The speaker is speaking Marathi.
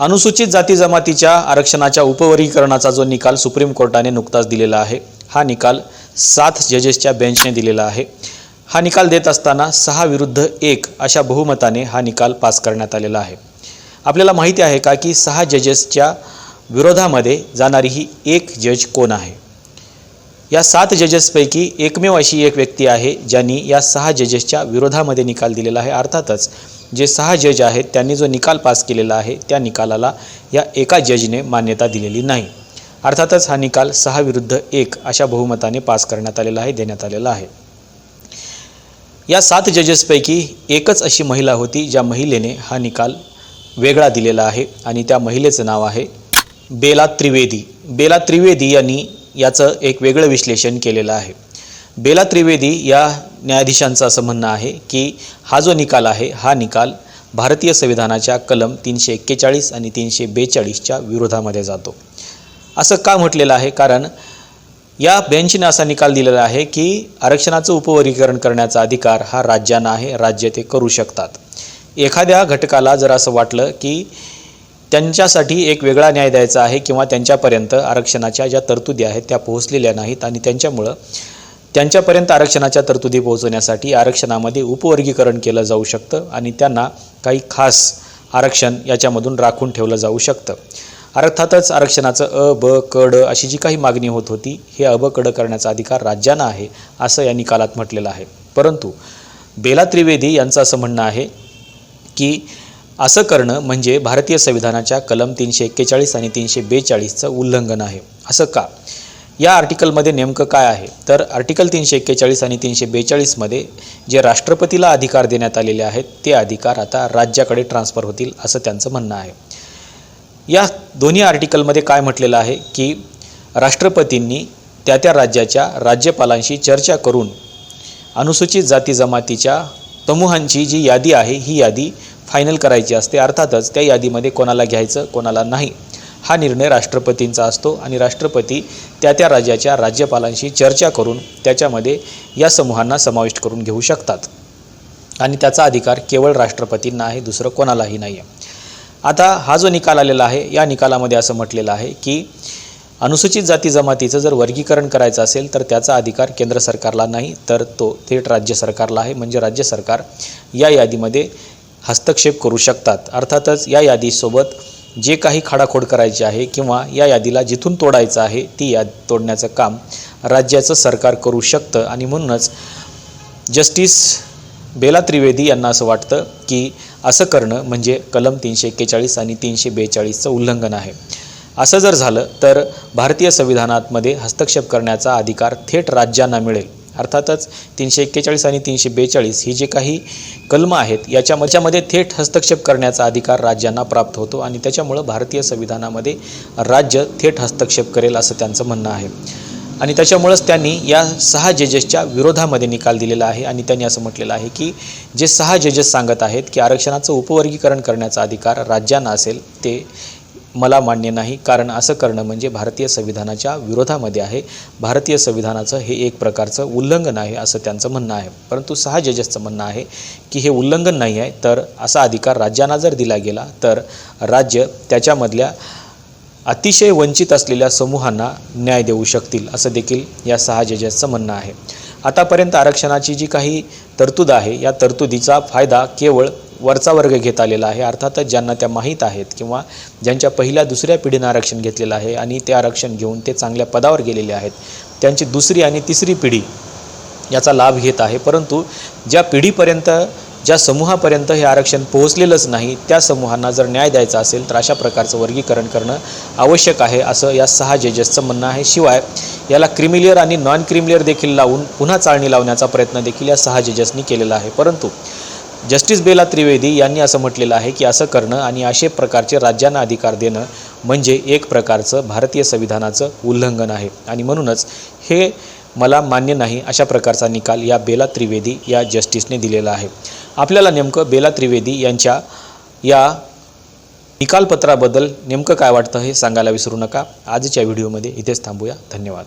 अनुसूचित जाती जमातीच्या आरक्षणाच्या उपवर्गीकरणाचा जो निकाल सुप्रीम कोर्टाने नुकताच दिलेला आहे हा निकाल सात जजेसच्या बेंचने दिलेला आहे. हा निकाल देत असताना सहा विरुद्ध एक अशा बहुमताने हा निकाल पास करण्यात आलेला आहे. आपल्याला माहिती आहे का की सहा जजेसच्या विरोधामध्ये जाणारी ही एक जज कोण आहे? या सात जजेसपैकी एकमेव अशी एक व्यक्ती आहे ज्यांनी या सहा जजेसच्या विरोधामध्ये निकाल दिलेला आहे. अर्थातच जे सहा जज आहेत त्यांनी जो निकाल पास केलेला आहे त्या निकालाला या एका जजने मान्यता दिलेली नाही. अर्थातच हा निकाल सहा विरुद्ध एक अशा बहुमताने पास करण्यात आलेला आहे देण्यात आलेला आहे. या सात जजेसपैकी एकच अशी महिला होती ज्या महिलेने हा निकाल वेगळा दिलेला आहे आणि त्या महिलेचं नाव आहे बेला त्रिवेदी. बेला त्रिवेदी यांनी याचं एक वेगळं विश्लेषण केलेलं आहे. बेला त्रिवेदी या न्यायाधीशांचं असं म्हणणं आहे की हा जो निकाल आहे हा निकाल भारतीय संविधानाच्या कलम तीनशे एक्केचाळीस आणि तीनशे बेचाळीसच्या विरोधामध्ये जातो. असं का म्हटलेलं आहे? कारण या बेंचने असा निकाल दिलेला आहे की आरक्षणाचं उपवर्गीकरण करण्याचा अधिकार हा राज्यांना आहे राज्य ते करू शकतात. एखाद्या घटकाला जर असं वाटलं की त्यांच्यासाठी एक वेगळा न्याय द्यायचा आहे किंवा त्यांच्यापर्यंत आरक्षणाच्या ज्या तरतुदी आहेत त्या पोहोचलेल्या नाहीत आणि त्यांच्यामुळं त्यांच्यापर्यंत आरक्षणाच्या तरतुदी पोहोचवण्यासाठी आरक्षणामध्ये उपवर्गीकरण केलं जाऊ शकतं आणि त्यांना काही खास आरक्षण याच्यामधून राखून ठेवलं जाऊ शकतं. अर्थातच आरक्षणाचं अ ब कड अशी जी काही मागणी होत होती हे अ ब करण्याचा अधिकार राज्यांना आहे असं या निकालात म्हटलेलं आहे. परंतु बेला त्रिवेदी यांचं असं म्हणणं आहे की असं करणं म्हणजे भारतीय संविधानाच्या कलम तीनशे एक्केचाळीस आणि तीनशे बेचाळीसचं उल्लंघन आहे. असं का? या आर्टिकलमध्ये नेमकं काय आहे? तर आर्टिकल तीनशे एक्केचाळीस आणि तीनशे बेचाळीसमध्ये जे राष्ट्रपतीला अधिकार देण्यात आलेले आहेत ते अधिकार आता राज्याकडे ट्रान्स्फर होतील असं त्यांचं म्हणणं आहे. या दोन्ही आर्टिकलमध्ये काय म्हटलेलं आहे की राष्ट्रपतींनी त्या त्या राज्याच्या राज्यपालांशी चर्चा करून अनुसूचित जाती जमातीच्या समूहांची जी यादी आहे ही यादी फायनल करायची असते. अर्थातच त्या यादीमध्ये कोणाला घ्यायचं कोणाला नाही. हा निर्णय राष्ट्रपतींचा असतो आणि राष्ट्रपती त्या त्या राज्याच्या राज्यपालांशी चर्चा करून त्याच्यामध्ये या समूहांना समाविष्ट करून घेऊ शकतात. आणि त्याचा अधिकार केवळ राष्ट्रपतींना आहे दुसरं कोणालाही नाही आहे आता हा जो निकाल आलेला आहे या निकालामध्ये असं म्हटलेलं आहे की अनुसूचित जाती जमातीचं जर वर्गीकरण करायचं असेल तर त्याचा अधिकार केंद्र सरकारला नाही तर तो थेट राज्य सरकारला आहे. म्हणजे राज्य सरकार या यादीमध्ये हस्तक्षेप करू शकतात. अर्थातच या यादीसोबत जे काही खाडाखोड करायचे आहे किंवा या यादीला जिथून तोडायचं आहे ती याद तोडण्याचं काम राज्याचं सरकार करू शकतं. आणि म्हणूनच जस्टिस बेला त्रिवेदी यांना असं वाटतं की असं करणं म्हणजे कलम तीनशे एक्केचाळीस आणि तीनशे बेचाळीसचं उल्लंघन आहे. असं जर झालं तर भारतीय संविधानामध्ये हस्तक्षेप करण्याचा अधिकार थेट राज्यांना मिळेल. अर्थातच तीनशे एक्केचाळीस आणि तीनशे बेचाळीस ही जे काही कलमं आहेत याच्यामध्ये थेट हस्तक्षेप करण्याचा अधिकार राज्यांना प्राप्त होतो आणि त्याच्यामुळं भारतीय संविधानामध्ये राज्य थेट हस्तक्षेप करेल असं त्यांचं म्हणणं आहे. आणि त्याच्यामुळंच त्यांनी या सहा जजेसच्या विरोधामध्ये निकाल दिलेला आहे आणि त्यांनी असं म्हटलेलं आहे की जे सहा जजेस सांगत आहेत की आरक्षणाचं उपवर्गीकरण करण्याचा अधिकार राज्यांना असेल ते मला मान्य नाही कारण असं करणं म्हणजे भारतीय संविधानाच्या विरोधामध्ये आहे. भारतीय संविधानाचं हे एक प्रकारचं उल्लंघन आहे असं त्यांचं म्हणणं आहे. परंतु सहा जजेसचं म्हणणं आहे की हे उल्लंघन नाही आहे तर असा अधिकार राज्यांना जर दिला गेला तर राज्य त्याच्यामधल्या अतिशय वंचित असलेल्या समूहांना न्याय देऊ शकतील असं देखील या सहा जजेसचं म्हणणं आहे. आतापर्यंत आरक्षणाची जी काही तरतूद आहे या तरतुदीचा फायदा केवळ वरचा वर्ग घेत आलेला आहे. अर्थातच ज्यांना त्या माहीत आहेत किंवा ज्यांच्या पहिल्या दुसऱ्या पिढीनं आरक्षण घेतलेलं आहे आणि ते आरक्षण घेऊन ते चांगल्या पदावर गेलेले आहेत त्यांची दुसरी आणि तिसरी पिढी याचा लाभ घेत आहे. परंतु ज्या पिढीपर्यंत ज्या समूहापर्यंत हे आरक्षण पोहोचलेलंच नाही त्या समूहांना जर न्याय द्यायचा असेल तर अशा प्रकारचं वर्गीकरण करणं आवश्यक आहे असं या सहा जजेसचं म्हणणं आहे. शिवाय याला क्रिमिलियर आणि नॉन क्रिमिलियर देखील लावून पुन्हा चाळणी लावण्याचा प्रयत्न देखील या सहा जजेसनी केलेला आहे. परंतु जस्टिस बेला त्रिवेदी यांनी असं म्हटलेलं आहे की असं करणं आणि असे प्रकारचे राज्यांना अधिकार देणं म्हणजे एक प्रकारचं भारतीय संविधानाचं उल्लंघन आहे. आणि म्हणूनच हे मला मान्य नाही अशा प्रकारचा निकाल या बेला त्रिवेदी या जस्टिसने दिलेला आहे. आपल्याला नेमकं बेला त्रिवेदी यांच्या या निकालपत्राबद्दल नेमकं काय वाटतं हे सांगायला विसरू नका. आजच्या व्हिडिओमध्ये इथेच थांबूया. धन्यवाद.